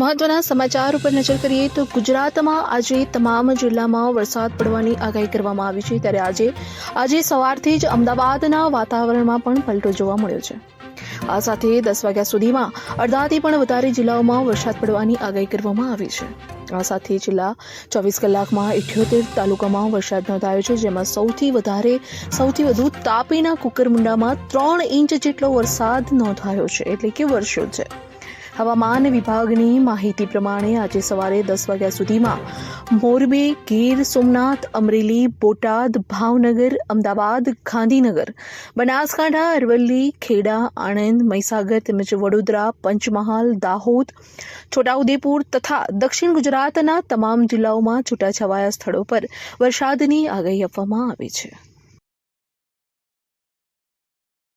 મહત્વના સમાચાર ઉપર નજર કરીએ તો ગુજરાતમાં આજે તમામ જિલ્લામાં વરસાદ પડવાની આગાહી કરવામાં આવી છે. ત્યારે આજે આજે સવારથી જ અમદાવાદના વાતાવરણમાં પણ પલટો જોવા મળ્યો છે. આ સાથે દસ વાગ્યા સુધીમાં અડધાથી પણ વધારે જિલ્લાઓમાં વરસાદ પડવાની આગાહી કરવામાં આવી છે. આ સાથે છેલ્લા ચોવીસ કલાકમાં ઇઠ્યોતેર તાલુકામાં વરસાદ નોંધાયો છે, જેમાં સૌથી વધારે, સૌથી વધુ તાપીના કુકરમુંડામાં ત્રણ ઇંચ જેટલો વરસાદ નોંધાયો છે. એટલે કે વરસ્યો છે. હવામાન વિભાગની માહિતી પ્રમાણે આજે સવારે દસ વાગ્યા સુધીમાં મોરબી, ગીર, સોમનાથ, અમરેલી, બોટાદ, ભાવનગર, અમદાવાદ, ગાંધીનગર, બનાસકાંઠા, અરવલ્લી, ખેડા, આણંદ, મહીસાગર તેમજ વડોદરા, પંચમહાલ, દાહોદ, છોટાઉદેપુર તથા દક્ષિણ ગુજરાતના તમામ જિલ્લાઓમાં છૂટાછવાયા સ્થળો પર વરસાદની આગાહી આપવામાં આવી છે.